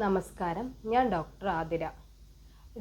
നമസ്കാരം. ഞാൻ ഡോക്ടർ ആതിര.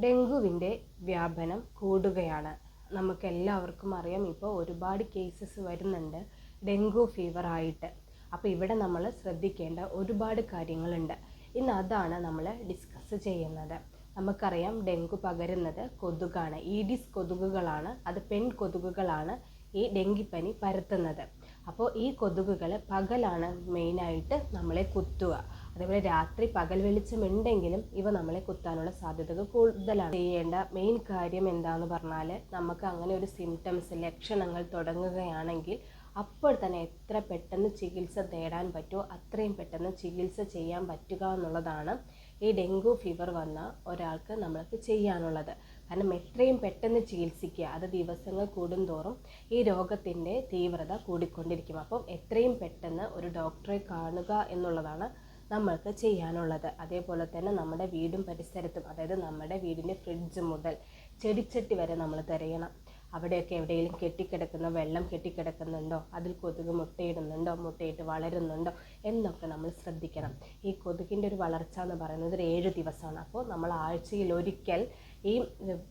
ഡെങ്കുവിന്റെ വ്യാപനം കൂടുകയാണ്. നമുക്കെല്ലാവർക്കും അറിയാം ഇപ്പോൾ ഒരുപാട് കേസസ് വരുന്നുണ്ട് ഡെങ്കു ഫീവർ ആയിട്ട്. അപ്പോൾ ഇവിടെ നമ്മൾ ശ്രദ്ധിക്കേണ്ട ഒരുപാട് കാര്യങ്ങളുണ്ട്. ഇന്ന് അതാണ് നമ്മൾ ഡിസ്കസ് ചെയ്യുന്നത്. നമുക്കറിയാം ഡെങ്കു പകരുന്നത് കൊതുകാണ്. ഈഡിസ് കൊതുകുകളാണ് അത് പെൺ കൊതുകുകളാണ് ഈ ഡെങ്കിപ്പനി പരത്തുന്നത്. അപ്പോൾ ഈ കൊതുകുകൾ പകലാണ് മെയിനായിട്ട് നമ്മളെ കുത്തുക. അതേപോലെ രാത്രി പകൽ വെളിച്ചമുണ്ടെങ്കിലും ഇവ നമ്മളെ കുത്താനുള്ള സാധ്യതകൾ കൂടുതലാണ്. ചെയ്യേണ്ട മെയിൻ കാര്യം എന്താന്ന് പറഞ്ഞാൽ നമുക്ക് അങ്ങനെ ഒരു സിംറ്റംസ് ലക്ഷണങ്ങൾ തുടങ്ങുകയാണെങ്കിൽ അപ്പോൾ തന്നെ എത്ര പെട്ടെന്ന് ചികിത്സ തേടാൻ പറ്റുമോ അത്രയും പെട്ടെന്ന് ചികിത്സ ചെയ്യാൻ പറ്റുക എന്നുള്ളതാണ് ഈ ഡെങ്കു ഫീവർ വന്ന ഒരാൾക്ക് നമ്മൾക്ക് ചെയ്യാനുള്ളത്. കാരണം എത്രയും പെട്ടെന്ന് ചികിത്സിക്കുക അത് ദിവസങ്ങൾ കൂടുന്തോറും ഈ രോഗത്തിന്റെ തീവ്രത കൂടിക്കൊണ്ടിരിക്കും. അപ്പം എത്രയും പെട്ടെന്ന് ഒരു ഡോക്ടറെ കാണുക എന്നുള്ളതാണ് നമ്മൾക്ക് ചെയ്യാനുള്ളത്. അതേപോലെ തന്നെ നമ്മുടെ വീടും പരിസരത്തും അതായത് നമ്മുടെ വീടിന്റെ ഫ്രിഡ്ജ് മുതൽ ചെടിച്ചട്ടി വരെ നമ്മൾ തിരയണം. അവിടെയൊക്കെ എവിടെയെങ്കിലും കെട്ടിക്കിടക്കുന്ന വെള്ളം കെട്ടിക്കിടക്കുന്നുണ്ടോ? അതിൽ കൊതുക് മുട്ടയിടുന്നുണ്ടോ? മുട്ടയിട്ട് വളരുന്നുണ്ടോ? എന്നൊക്കെ നമ്മൾ ശ്രദ്ധിക്കണം. ഈ കൊതുകിന്റെ ഒരു വളർച്ച എന്ന് പറയുന്നത് ഒരു ഏഴ് ദിവസമാണ്. അപ്പോൾ നമ്മൾ ആഴ്ചയിൽ ഒരിക്കൽ ഈ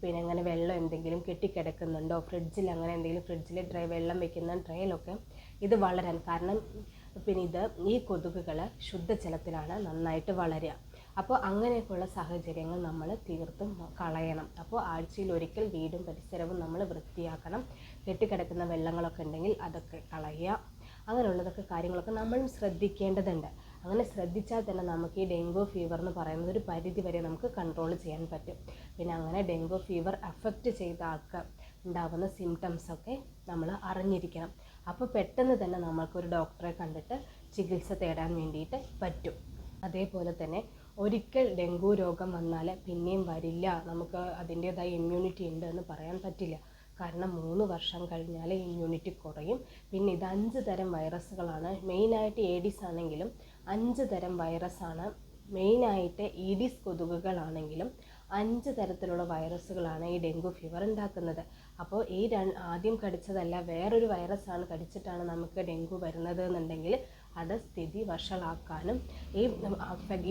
പിന്നെ അങ്ങനെ വെള്ളം എന്തെങ്കിലും കെട്ടിക്കിടക്കുന്നുണ്ടോ? ഫ്രിഡ്ജിൽ അങ്ങനെ എന്തെങ്കിലും ഫ്രിഡ്ജിൽ ഡ്രൈ വെള്ളം വെക്കുന്ന ഡ്രൈയിലൊക്കെ ഇത് വളരാൻ കാരണം പിന്നെ ഇത് ഈ കൊതുകുകൾ ശുദ്ധജലത്തിലാണ് നന്നായിട്ട് വളരുക. അപ്പോൾ അങ്ങനെയൊക്കെയുള്ള സാഹചര്യങ്ങൾ നമ്മൾ തീർത്തും കളയണം. അപ്പോൾ ആഴ്ചയിൽ ഒരിക്കൽ വീടും പരിസരവും നമ്മൾ വൃത്തിയാക്കണം. കെട്ടിക്കിടക്കുന്ന വെള്ളങ്ങളൊക്കെ ഉണ്ടെങ്കിൽ അതൊക്കെ കളയുക. അങ്ങനെയുള്ളതൊക്കെ കാര്യങ്ങളൊക്കെ നമ്മൾ ശ്രദ്ധിക്കേണ്ടതുണ്ട്. അങ്ങനെ ശ്രദ്ധിച്ചാൽ തന്നെ നമുക്ക് ഈ ഡെങ്കു ഫീവർ എന്ന് പറയുന്നത് ഒരു പരിധി വരെ നമുക്ക് കൺട്രോൾ ചെയ്യാൻ പറ്റും. പിന്നെ അങ്ങനെ ഡെങ്കു ഫീവർ അഫക്റ്റ് ചെയ്ത ആൾക്ക് ഉണ്ടാകുന്ന സിംറ്റംസൊക്കെ നമ്മൾ അറിഞ്ഞിരിക്കണം. അപ്പോൾ പെട്ടെന്ന് തന്നെ നമ്മൾക്കൊരു ഡോക്ടറെ കണ്ടിട്ട് ചികിത്സ തേടാൻ വേണ്ടിയിട്ട് പറ്റും. അതേപോലെ തന്നെ ഒരിക്കൽ ഡെങ്കു രോഗം വന്നാൽ പിന്നെയും വരില്ല നമുക്ക് അതിന്റേതായ ഇമ്മ്യൂണിറ്റി ഉണ്ട് എന്ന് പറയാൻ പറ്റില്ല. കാരണം മൂന്ന് വർഷം കഴിഞ്ഞാൽ ഇമ്മ്യൂണിറ്റി കുറയും. പിന്നെ ഇത് അഞ്ച് തരം വൈറസുകളാണ് മെയിനായിട്ട് ഏഡിസ് ആണെങ്കിലും അഞ്ച് തരം വൈറസാണ് മെയിനായിട്ട് ഈഡിസ് കൊതുകുകളാണെങ്കിലും അഞ്ച് തരത്തിലുള്ള വൈറസുകളാണ് ഈ ഡെങ്കു ഫീവർ ഉണ്ടാക്കുന്നത്. അപ്പോൾ ഈ ആദ്യം കടിച്ചതല്ല വേറൊരു വൈറസാണ് കടിച്ചിട്ടാണ് നമുക്ക് ഡെങ്കു വരുന്നത് എന്നുണ്ടെങ്കിൽ അത് സ്ഥിതി വഷളാക്കാനും ഈ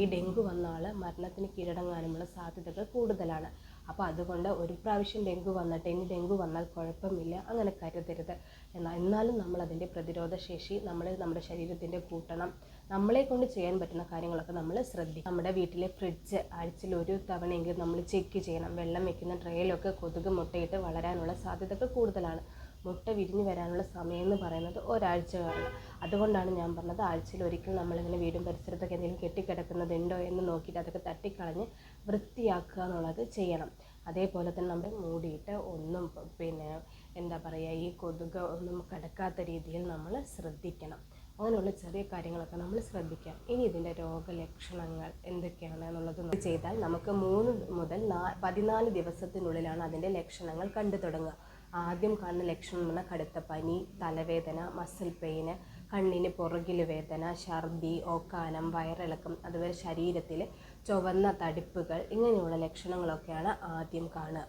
ഈ ഡെങ്കു വന്നാൽ മരണത്തിന് കീഴടങ്ങാനുമുള്ള സാധ്യതകൾ കൂടുതലാണ്. അപ്പോൾ അതുകൊണ്ട് ഒരു പ്രാവശ്യം ഡെങ്കു വന്നിട്ട് ഇനി ഡെങ്കു വന്നാൽ കുഴപ്പമില്ല അങ്ങനെ കരുതരുത്. എന്നാൽ എന്നാലും നമ്മൾ അതിന്റെ പ്രതിരോധ ശേഷി നമ്മൾ നമ്മുടെ ശരീരത്തിന്റെ കൂട്ടണം. നമ്മളെ കൊണ്ട് ചെയ്യാൻ പറ്റുന്ന കാര്യങ്ങളൊക്കെ നമ്മൾ ശ്രദ്ധിക്കും നമ്മുടെ വീട്ടിലെ ഫ്രിഡ്ജ് ആഴ്ചയിൽ ഒരു തവണയെങ്കിലും നമ്മൾ ചെക്ക് ചെയ്യണം. വെള്ളം വെക്കുന്ന ട്രേയിലൊക്കെ കൊതുക് മുട്ടയിട്ട് വളരാനുള്ള സാധ്യതകൾ കൂടുതലാണ്. മുട്ട വിരിഞ്ഞു വരാനുള്ള സമയം എന്ന് പറയുന്നത് ഒരാഴ്ച കാണും അതുകൊണ്ടാണ് ഞാൻ പറഞ്ഞത് ആഴ്ചയിൽ ഒരിക്കൽ നമ്മളിങ്ങനെ വീടും പരിസരത്തൊക്കെ എന്തെങ്കിലും കെട്ടിക്കിടക്കുന്നതുണ്ടോ എന്ന് നോക്കിയിട്ട് അതൊക്കെ തട്ടിക്കളഞ്ഞ് വൃത്തിയാക്കുക എന്നുള്ളത് ചെയ്യണം. അതേപോലെ തന്നെ നമ്മൾ മൂടിയിട്ട് ഒന്നും പിന്നെ എന്താ പറയുക ഈ കൊതുക് ഒന്നും കിടക്കാത്ത രീതിയിൽ നമ്മൾ ശ്രദ്ധിക്കണം. അങ്ങനെയുള്ള ചെറിയ കാര്യങ്ങളൊക്കെ നമ്മൾ ശ്രദ്ധിക്കാം. ഇനി ഇതിന്റെ രോഗലക്ഷണങ്ങൾ എന്തൊക്കെയാണ് എന്നുള്ളത് ചെയ്താൽ നമുക്ക് മൂന്ന് മുതൽ നാ പതിനാല് ദിവസത്തിനുള്ളിലാണ് അതിന്റെ ലക്ഷണങ്ങൾ കണ്ടു തുടങ്ങുക. ആദ്യം കാണുന്ന ലക്ഷണം എന്ന് പറഞ്ഞാൽ കടുത്ത പനി തലവേദന മസിൽ പെയിന് കണ്ണിന് പുറകിൽ വേദന ഛർദി ഓക്കാനം വയറിളക്കം അതുപോലെ ശരീരത്തിൽ ചുവന്ന തടിപ്പുകൾ ഇങ്ങനെയുള്ള ലക്ഷണങ്ങളൊക്കെയാണ് ആദ്യം കാണുക.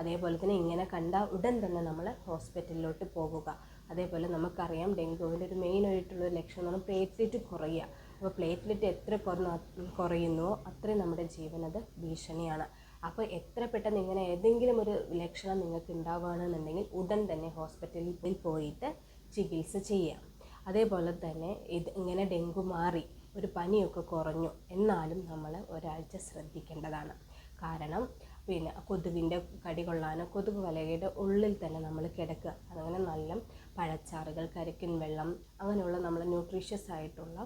അതേപോലെ തന്നെ ഇങ്ങനെ കണ്ട ഉടൻ തന്നെ നമ്മൾ ഹോസ്പിറ്റലിലോട്ട് പോകുക. അതേപോലെ നമുക്കറിയാം ഡെങ്കുവിന്റെ ഒരു മെയിൻ ആയിട്ടുള്ള ഒരു ലക്ഷണം എന്ന് പറഞ്ഞാൽ പ്ലേറ്റ്ലെറ്റ് കുറയുക. അപ്പോൾ പ്ലേറ്റ്ലെറ്റ് എത്ര കുറഞ്ഞ കുറയുന്നുവോ അത്രയും നമ്മുടെ ജീവനത് ഭീഷണിയാണ്. അപ്പോൾ എത്ര പെട്ടെന്ന് ഇങ്ങനെ ഏതെങ്കിലും ഒരു ലക്ഷണം നിങ്ങൾക്ക് ഉണ്ടാവുകയാണെന്നുണ്ടെങ്കിൽ ഉടൻ തന്നെ ഹോസ്പിറ്റലിൽ പോയിട്ട് ചികിത്സ ചെയ്യാം അതേപോലെ തന്നെ ഇത് ഇങ്ങനെ ഡെങ്കു മാറി ഒരു പനിയൊക്കെ കുറഞ്ഞു എന്നാലും നമ്മൾ ഒരാഴ്ച ശ്രദ്ധിക്കേണ്ടതാണ്. കാരണം പിന്നെ കൊതുകിന്റെ കടി കൊള്ളാനോ കൊതുക് വലയുടെ ഉള്ളിൽ തന്നെ നമ്മൾ കിടക്കുക. അങ്ങനെ നല്ല പഴച്ചാറുകൾ കരിക്കിൻ വെള്ളം അങ്ങനെയുള്ള നമ്മൾ ന്യൂട്രീഷ്യസ് ആയിട്ടുള്ള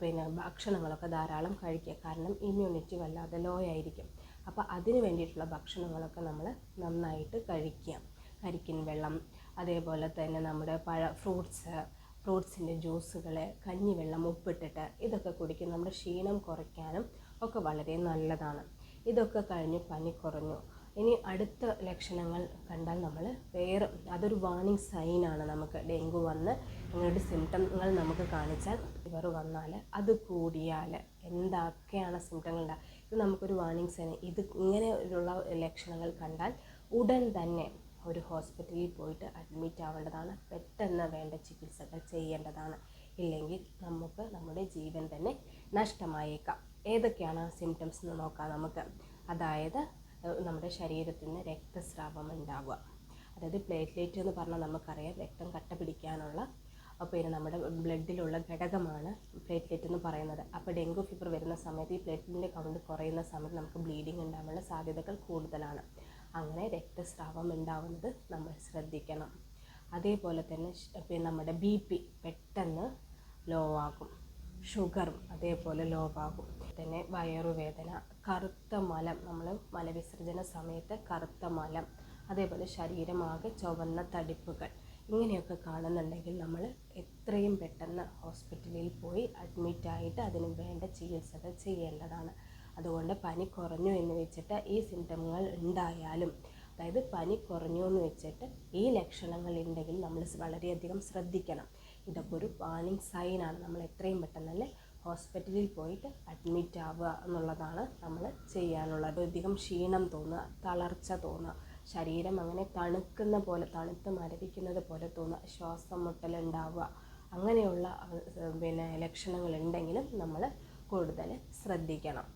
പിന്നെ ഭക്ഷണങ്ങളൊക്കെ ധാരാളം കഴിക്കുക. കാരണം ഇമ്മ്യൂണിറ്റി വല്ലാതെ ലോ ആയിരിക്കും. അപ്പോൾ അതിന് വേണ്ടിയിട്ടുള്ള ഭക്ഷണങ്ങളൊക്കെ നമ്മൾ നന്നായിട്ട് കഴിക്കുക. കരിക്കിൻ വെള്ളം അതേപോലെ തന്നെ നമ്മുടെ പഴ ഫ്രൂട്ട്സ് ഫ്രൂട്ട്സിന്റെ ജ്യൂസുകൾ കഞ്ഞിവെള്ളം ഉപ്പിട്ടിട്ട് ഇതൊക്കെ കുടിക്കും. നമ്മുടെ ക്ഷീണം കുറയ്ക്കാനും ഒക്കെ വളരെ നല്ലതാണ്. ഇതൊക്കെ കഴിഞ്ഞ് പനി കുറഞ്ഞു. ഇനി അടുത്ത ലക്ഷണങ്ങൾ കണ്ടാൽ നമ്മൾ വേറെ അതൊരു വാർണിംഗ് സൈനാണ് നമുക്ക് ഡെങ്കു വന്ന് അങ്ങനെയൊരു സിംറ്റങ്ങൾ നമുക്ക് കാണിച്ചാൽ ഇവർ വന്നാൽ അത് കൂടിയാൽ എന്തൊക്കെയാണ് സിംറ്റങ്ങൾ ഉണ്ടാകുക ഇത് നമുക്കൊരു വാർണിംഗ് സൈൻ ഇത് ഇങ്ങനെയുള്ള ലക്ഷണങ്ങൾ കണ്ടാൽ ഉടൻ തന്നെ ഒരു ഹോസ്പിറ്റലിൽ പോയിട്ട് അഡ്മിറ്റ് ആവേണ്ടതാണ്. പെട്ടെന്ന് വേണ്ട ചികിത്സകൾ ചെയ്യേണ്ടതാണ്. ഇല്ലെങ്കിൽ നമുക്ക് നമ്മുടെ ജീവൻ തന്നെ നഷ്ടമായേക്കാം. ഏതൊക്കെയാണ് സിംറ്റംസ് എന്ന് നോക്കാം നമുക്ക്. അതായത് നമ്മുടെ ശരീരത്തിന് രക്തസ്രാവം ഉണ്ടാവുക. അതായത് പ്ലേറ്റ്ലേറ്റ് എന്ന് പറഞ്ഞാൽ നമുക്കറിയാം രക്തം കട്ട പിടിക്കാനുള്ള പിന്നെ നമ്മുടെ ബ്ലഡിലുള്ള ഘടകമാണ് പ്ലേറ്റ്ലെറ്റ് എന്ന് പറയുന്നത്. അപ്പോൾ ഡെങ്കു ഫീവർ വരുന്ന സമയത്ത് ഈ പ്ലേറ്റ്ലെറ്റിന്റെ കൗണ്ട് കുറയുന്ന സമയത്ത് നമുക്ക് ബ്ലീഡിങ് ഉണ്ടാവാനുള്ള സാധ്യതകൾ കൂടുതലാണ്. അങ്ങനെ രക്തസ്രാവം ഉണ്ടാവുന്നത് നമ്മൾ ശ്രദ്ധിക്കണം. അതേപോലെ തന്നെ പിന്നെ നമ്മുടെ ബി പി പെട്ടെന്ന് ലോ ആകും. ഷുഗറും അതേപോലെ ലോ ആകും. പിന്നെ വയറുവേദന കറുത്ത മലം നമ്മൾ മലവിസർജന സമയത്ത് കറുത്ത മലം അതേപോലെ ശരീരമാകെ ചുവന്ന തടിപ്പുകൾ ഇങ്ങനെയൊക്കെ കാണുന്നുണ്ടെങ്കിൽ നമ്മൾ എത്രയും പെട്ടെന്ന് ഹോസ്പിറ്റലിൽ പോയി അഡ്മിറ്റായിട്ട് അതിന് വേണ്ട ചികിത്സകൾ ചെയ്യേണ്ടതാണ്. അതുകൊണ്ട് പനി കുറഞ്ഞു എന്ന് വെച്ചിട്ട് ഈ സിംറ്റമുകൾ ഉണ്ടായാലും അതായത് പനി കുറഞ്ഞു എന്ന് വെച്ചിട്ട് ഈ ലക്ഷണങ്ങൾ ഉണ്ടെങ്കിൽ നമ്മൾ വളരെയധികം ശ്രദ്ധിക്കണം. ഇതൊക്കെ ഒരു വാർണിംഗ് സൈനാണ് നമ്മൾ എത്രയും പെട്ടെന്ന് തന്നെ ഹോസ്പിറ്റലിൽ പോയിട്ട് അഡ്മിറ്റ് ആവുക എന്നുള്ളതാണ് നമ്മൾ ചെയ്യാനുള്ളത്. അധികം ക്ഷീണം തോന്നുക തളർച്ച തോന്നുക ശരീരം അങ്ങനെ തണുക്കുന്ന പോലെ തണുത്ത് മരവിക്കുന്നത് പോലെ തോന്നുക ശ്വാസം മുട്ടലുണ്ടാവുക അങ്ങനെയുള്ള പിന്നെ ലക്ഷണങ്ങൾ ഉണ്ടെങ്കിലും നമ്മൾ കൂടുതൽ ശ്രദ്ധിക്കണം.